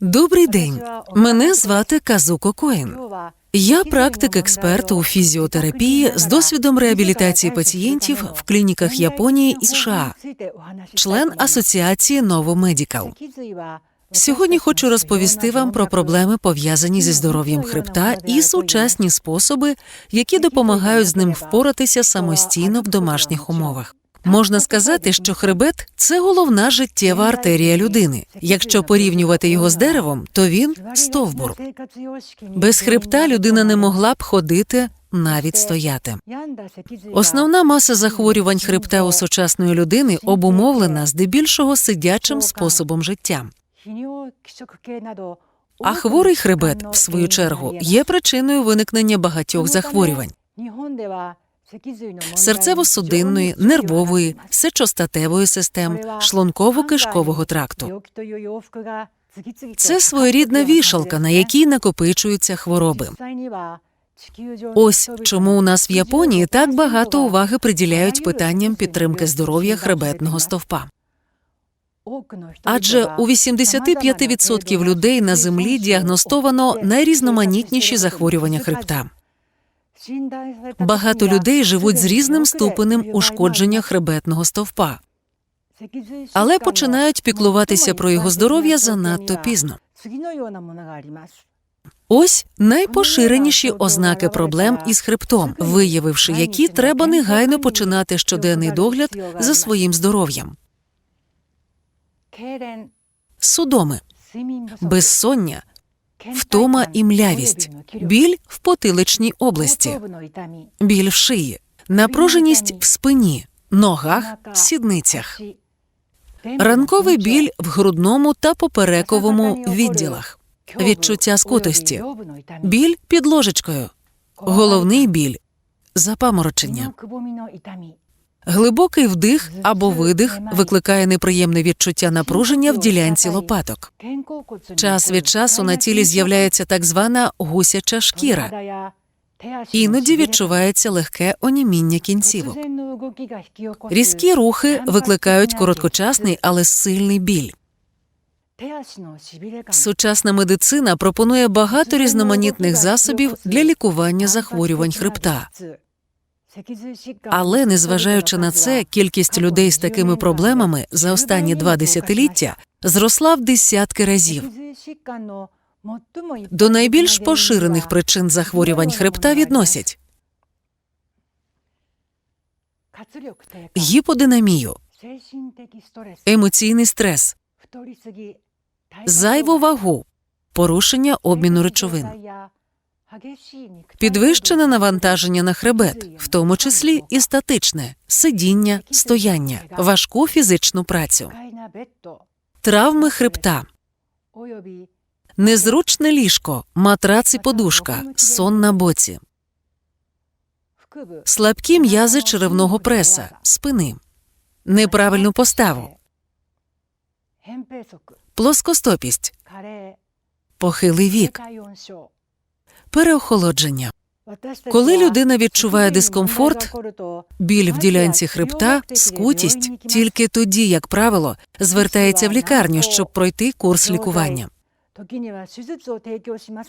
Добрий день. Мене звати Казуко Коін. Я практик-експерт у фізіотерапії з досвідом реабілітації пацієнтів в клініках Японії і США, член асоціації Medical. Сьогодні хочу розповісти вам про проблеми, пов'язані зі здоров'ям хребта, і сучасні способи, які допомагають з ним впоратися самостійно в домашніх умовах. Можна сказати, що хребет це головна життєва артерія людини. Якщо порівнювати його з деревом, то він стовбур. Без хребта людина не могла б ходити, навіть стояти. Основна маса захворювань хребта у сучасної людини обумовлена здебільшого сидячим способом життя. А хворий хребет, в свою чергу, є причиною виникнення багатьох захворювань серцево-судинної, нервової, сечостатевої систем, шлунково-кишкового тракту. Це своєрідна вішалка, на якій накопичуються хвороби. Ось чому у нас в Японії так багато уваги приділяють питанням підтримки здоров'я хребетного стовпа. Адже у 85% людей на землі діагностовано найрізноманітніші захворювання хребта. Багато людей живуть з різним ступенем ушкодження хребетного стовпа, але починають піклуватися про його здоров'я занадто пізно. Ось найпоширеніші ознаки проблем із хребтом, виявивши які треба негайно починати щоденний догляд за своїм здоров'ям. Судоми, безсоння, втома і млявість, біль в потиличній області, біль в шиї, напруженість в спині, ногах, сідницях, ранковий біль в грудному та поперековому відділах, відчуття скутості, біль під ложечкою, головний біль, запаморочення. Глибокий вдих або видих викликає неприємне відчуття напруження в ділянці лопаток. Час від часу на тілі з'являється так звана гусяча шкіра. Іноді відчувається легке оніміння кінцівок. Різкі рухи викликають короткочасний, але сильний біль. Сучасна медицина пропонує багато різноманітних засобів для лікування захворювань хребта. Але незважаючи на це, кількість людей з такими проблемами за останні два десятиліття зросла в десятки разів. До найбільш поширених причин захворювань хребта відносять. Гіподинамію, емоційний стрес, зайву вагу, порушення обміну речовин, підвищене навантаження на хребет, в тому числі і статичне сидіння, стояння, важку фізичну працю, травми хребта, незручне ліжко, матрац і подушка, сон на боці, слабкі м'язи черевного преса, спини, неправильну поставу, плоскостопість, похилий вік, переохолодження. Коли людина відчуває дискомфорт, Біль в ділянці хребта, скутість тільки тоді, як правило, звертається в лікарню, щоб пройти курс лікування.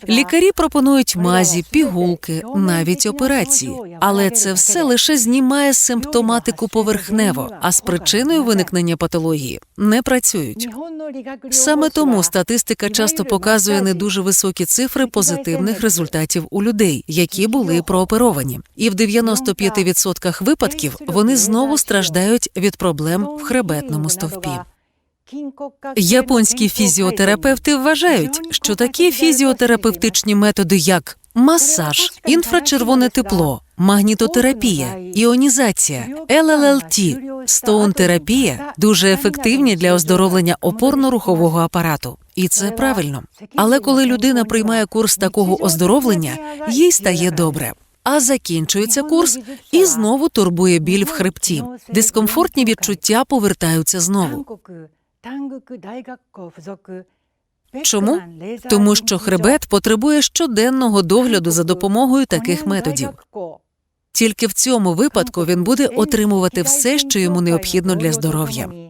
Лікарі пропонують мазі, пігулки, навіть операції, але це все лише знімає симптоматику поверхнево, а з причиною виникнення патології не працюють. Саме тому статистика часто показує не дуже високі цифри позитивних результатів у людей, які були прооперовані, і в 95% випадків вони знову страждають від проблем в хребетному стовпі. Японські фізіотерапевти вважають, що такі фізіотерапевтичні методи, як масаж, інфрачервоне тепло, магнітотерапія, іонізація, ЛЛЛТ, стоун-терапія дуже ефективні для оздоровлення опорно-рухового апарату. І це правильно. Але коли людина приймає курс такого оздоровлення, їй стає добре. А закінчується курс і знову турбує біль в хребті. Дискомфортні відчуття повертаються знову. Чому? Тому що хребет потребує щоденного догляду за допомогою таких методів. Тільки в цьому випадку він буде отримувати все, що йому необхідно для здоров'я.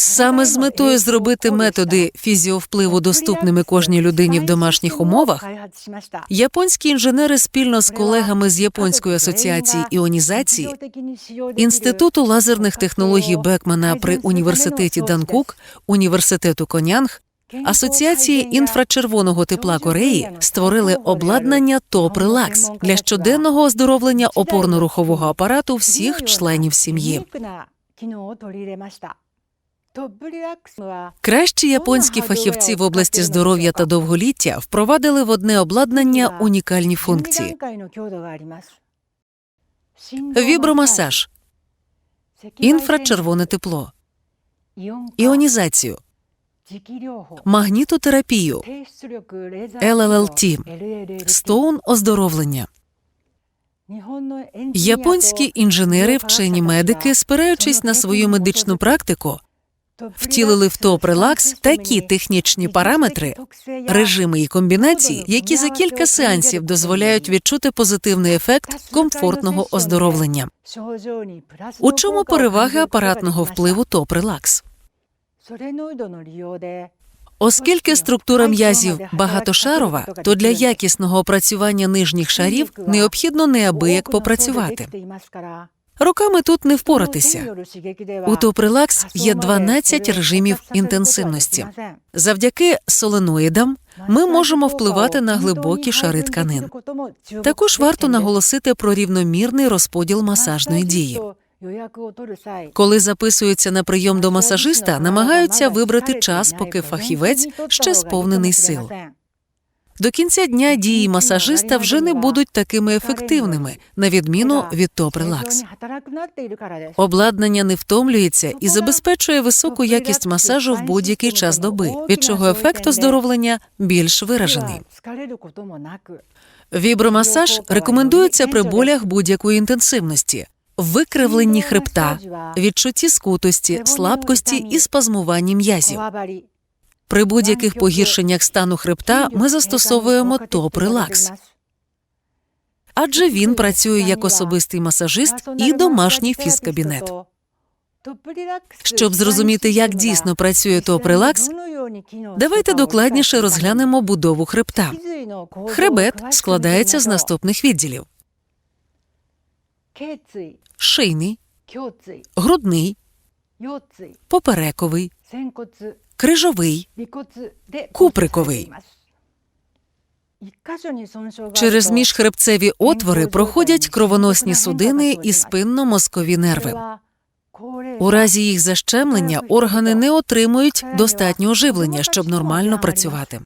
Саме з метою зробити методи фізіовпливу доступними кожній людині в домашніх умовах японські інженери спільно з колегами з Японської асоціації іонізації Інституту лазерних технологій Бекмана при університеті Данкук, університету Конянг, Асоціації інфрачервоного тепла Кореї створили обладнання ТОП Релакс для щоденного оздоровлення опорно-рухового апарату всіх членів сім'ї. Кращі японські фахівці в області здоров'я та довголіття впровадили в одне обладнання унікальні функції: вібромасаж, інфрачервоне тепло, іонізацію, магнітотерапію, ЛЛЛТ, стоун оздоровлення. Японські інженери, вчені медики, спираючись на свою медичну практику, втілили в ТОП Релакс такі технічні параметри, режими і комбінації, які за кілька сеансів дозволяють відчути позитивний ефект комфортного оздоровлення. У чому переваги апаратного впливу ТОП Релакс? Оскільки структура м'язів багатошарова, то для якісного опрацювання нижніх шарів необхідно неабияк попрацювати. Руками тут не впоратися. У ТОП Релакс є 12 режимів інтенсивності. Завдяки соленоїдам ми можемо впливати на глибокі шари тканин. Також варто наголосити про рівномірний розподіл масажної дії. Коли записуються на прийом до масажиста, намагаються вибрати час, поки фахівець ще сповнений сил. До кінця дня дії масажиста вже не будуть такими ефективними, на відміну від топ релакс. Обладнання не втомлюється і забезпечує високу якість масажу в будь-який час доби, від чого ефект оздоровлення більш виражений. Вібромасаж рекомендується при болях будь-якої інтенсивності, викривленні хребта, відчутті скутості, слабкості і спазмуванні м'язів. При будь-яких погіршеннях стану хребта ми застосовуємо топ релакс, адже він працює як особистий масажист і домашній фізкабінет. Щоб зрозуміти, як дійсно працює топ релакс, давайте докладніше розглянемо будову хребта. Хребет складається з наступних відділів: шийний, грудний, поперековий, крижовий, куприковий. Через міжхребцеві отвори проходять кровоносні судини і спинно-мозкові нерви. У разі їх защемлення органи не отримують достатнього живлення, щоб нормально працювати.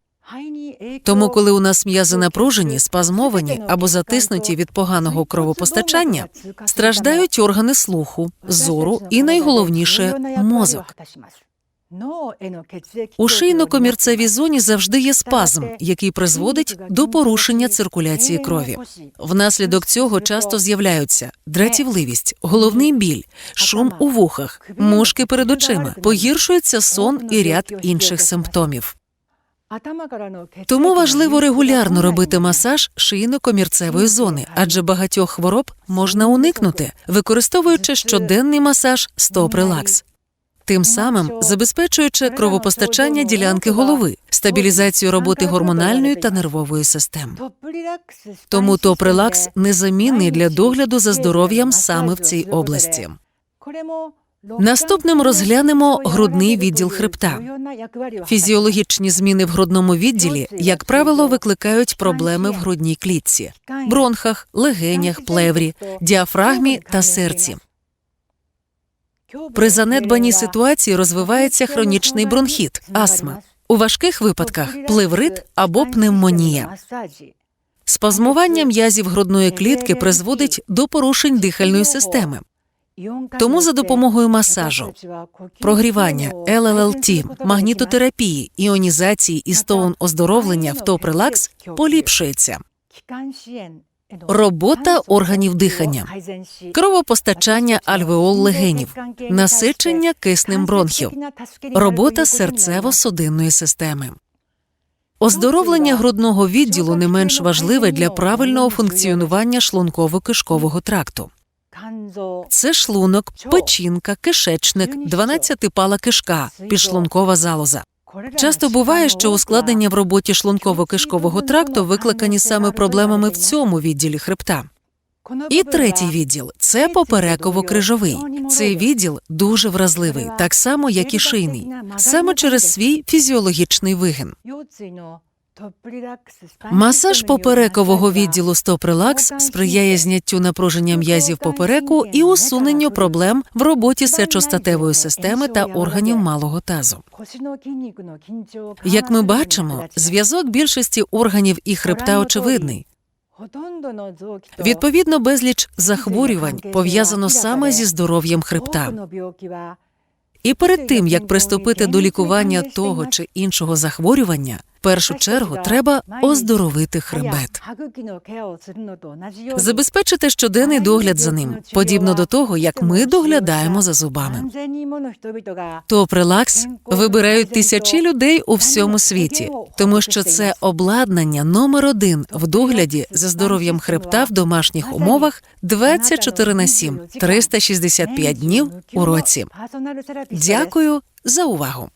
Тому, коли у нас м'язи напружені, спазмовані або затиснуті від поганого кровопостачання, страждають органи слуху, зору і найголовніше мозок. У шийно-комірцевій зоні завжди є спазм, який призводить до порушення циркуляції крові. Внаслідок цього часто з'являються дратівливість, головний біль, шум у вухах, мушки перед очима, погіршується сон і ряд інших симптомів. Тому важливо регулярно робити масаж шийно-комірцевої зони, адже багатьох хвороб можна уникнути, використовуючи щоденний масаж стоп релакс. Тим самим забезпечуючи кровопостачання ділянки голови, стабілізацію роботи гормональної та нервової систем. Тому топ релакс незамінний для догляду за здоров'ям саме в цій області. Наступним розглянемо грудний відділ хребта. Фізіологічні зміни в грудному відділі, як правило, викликають проблеми в грудній клітці, бронхах, легенях, плеврі, діафрагмі та серці. При занедбаній ситуації розвивається хронічний бронхіт, астма. У важких випадках плеврит або пневмонія. Спазмування м'язів грудної клітки призводить до порушень дихальної системи. Тому за допомогою масажу, прогрівання, ЛЛЛТ, магнітотерапії, іонізації і стоун оздоровлення в топ релакс поліпшується. Робота органів дихання, кровопостачання альвеол легенів, насичення киснем бронхів, робота серцево-судинної системи. Оздоровлення грудного відділу не менш важливе для правильного функціонування шлунково-кишкового тракту. Це шлунок, печінка, кишечник, 12-пала кишка, підшлункова залоза. Часто буває, що ускладнення в роботі шлунково-кишкового тракту викликані саме проблемами в цьому відділі хребта. І третій відділ це попереково-крижовий. Цей відділ дуже вразливий, так само як і шийний, саме через свій фізіологічний вигин. Масаж поперекового відділу стоп-релакс сприяє зняттю напруження м'язів попереку і усуненню проблем в роботі сечостатевої системи та органів малого тазу. Як ми бачимо, зв'язок більшості органів і хребта очевидний. Відповідно, безліч захворювань пов'язано саме зі здоров'ям хребта. І перед тим як приступити до лікування того чи іншого захворювання, першу чергу треба оздоровити хребет, забезпечити щоденний догляд за ним, подібно до того, як ми доглядаємо за зубами. Топ релакс вибирають тисячі людей у всьому світі, тому що це обладнання номер один в догляді за здоров'ям хребта в домашніх умовах 24 на 7, 365 днів у році. Дякую за увагу.